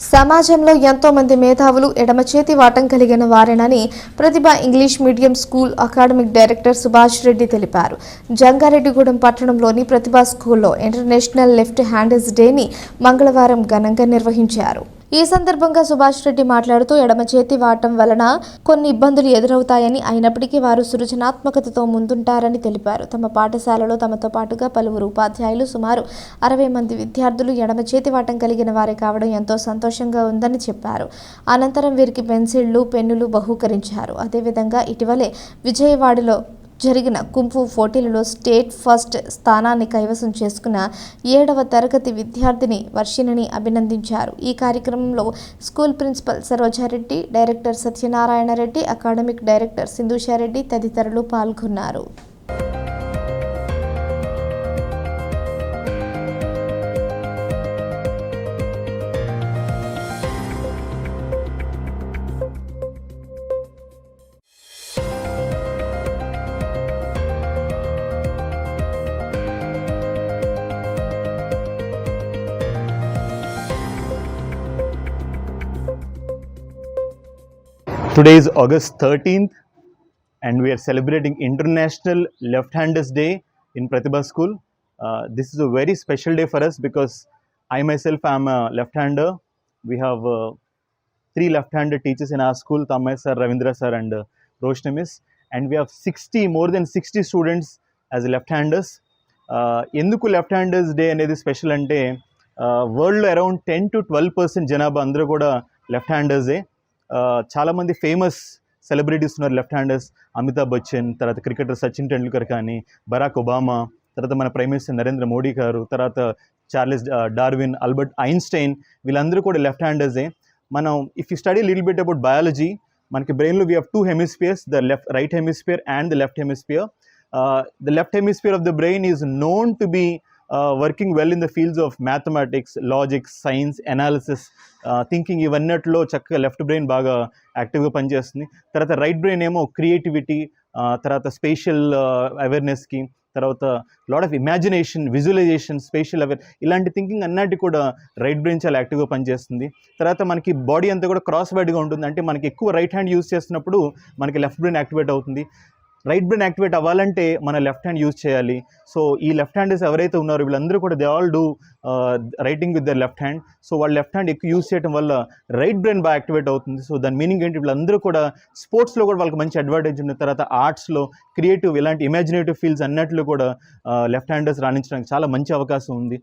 సమాజంలో ఎంతో మంది మేధావులు ఎడమ చేతి వాటం కలిగిన వారేనని Pratibha English medium school academic director Subhash Reddy తెలిపారు. జంగారెడ్డిగూడెం పట్టణంలోని ప్రతిభా స్కూల్లో ఇంటర్నేషనల్ లెఫ్ట్ హ్యాండర్స్ డేని మంగళవారం ఘనంగా నిర్వహించారు. ఈ సందర్భంగా సుభాష్ రెడ్డి మాట్లాడుతూ ఎడమ చేతి వాటం వలన కొన్ని ఇబ్బందులు ఎదురవుతాయని అయినప్పటికీ వారు సృజనాత్మకతతో ముందుంటారని తెలిపారు. తమ పాఠశాలలో తమతో పాటుగా పలువురు ఉపాధ్యాయులు సుమారు అరవై మంది విద్యార్థులు ఎడమ చేతి వాటం కలిగిన వారే కావడం ఎంతో సంతోషంగా ఉందని చెప్పారు. అనంతరం వీరికి పెన్సిళ్ళు పెన్నులు బహూకరించారు. అదేవిధంగా ఇటీవలే విజయవాడలో జరిగిన కుంఫు పోటీలలో స్టేట్ ఫస్ట్ స్థానాన్ని కైవసం చేసుకున్న ఏడవ తరగతి విద్యార్థిని వర్షిణిని అభినందించారు. ఈ కార్యక్రమంలో school principal Sarojareddy director Satyanarayana Reddy academic director Sindhushareddy తదితరులు పాల్గొన్నారు. Today is August 13th, and we are celebrating International Left Handers Day in Pratibha School. Uh, this is a very special day for us because I myself am a left hander. We have uh, three left handed teachers in our school Tamay sir, Ravindra sir, and uh, Roshni miss. And we have 60, more than 60 students as left handers. ఎందుకు left handers day అనేది special అంటే వరల్డ్లో around ten to twelve percent జనాభా అందరూ కూడా left హ్యాండర్సే చాలామంది famous celebrities ఉన్నారు లెఫ్ట్ హ్యాండర్స్ అమితాబ్ బచ్చన్ తర్వాత క్రికెటర్ సచిన్ టెండూల్కర్ కానీ బరాక్ ఒబామా తర్వాత మన ప్రైమ్ మినిస్టర్ నరేంద్ర మోడీ గారు తర్వాత చార్లెస్ డార్విన్ అల్బర్ట్ ఐన్స్టైన్ వీళ్ళందరూ కూడా లెఫ్ట్ హ్యాండర్సే మనం if you study little bit about biology మనకి బ్రెయిన్లో we have two hemispheres the left right hemisphere and the left hemisphere the left hemisphere of the brain is known to be working well in the fields of mathematics logics science analysis thinking ఇవన్నట్లో చక్కగా left brain బాగా యాక్టివ్గా పనిచేస్తుంది. తర్వాత right brain ఏమో creativity తర్వాత spatial అవేర్నెస్కి తర్వాత lot of imagination visualisation spatial aware ఇలాంటి థింకింగ్ అన్నటి కూడా రైట్ బ్రెయిన్ చాలా యాక్టివ్గా పనిచేస్తుంది. తర్వాత మనకి బాడీ అంతా కూడా క్రాస్ వైడ్గా ఉంటుంది. అంటే మనకి ఎక్కువ రైట్ హ్యాండ్ యూస్ చేస్తున్నప్పుడు మనకి లెఫ్ట్ బ్రెయిన్ యాక్టివేట్ అవుతుంది. రైట్ బ్రెయిన్ యాక్టివేట్ అవ్వాలంటే మన లెఫ్ట్ హ్యాండ్ యూజ్ చేయాలి. సో ఈ లెఫ్ట్ హ్యాండర్స్ ఎవరైతే ఉన్నారో వీళ్ళందరూ కూడా they all do writing with their left hand. So వాళ్ళ లెఫ్ట్ హ్యాండ్ ఎక్కువ యూజ్ చేయడం వల్ల రైట్ బ్రెయిన్ బాగా యాక్టివేట్ అవుతుంది. సో దాని మీనింగ్ ఏంటి? వీళ్ళందరూ కూడా స్పోర్ట్స్లో కూడా వాళ్ళకి మంచి అడ్వాంటేజ్ ఉంది తర్వాత ఆర్ట్స్లో క్రియేటివ్ ఇలాంటి ఇమాజినేటివ్ ఫీల్డ్స్ అన్నట్లు కూడా లెఫ్ట్ హ్యాండర్స్ రాణించడానికి చాలా మంచి అవకాశం ఉంది.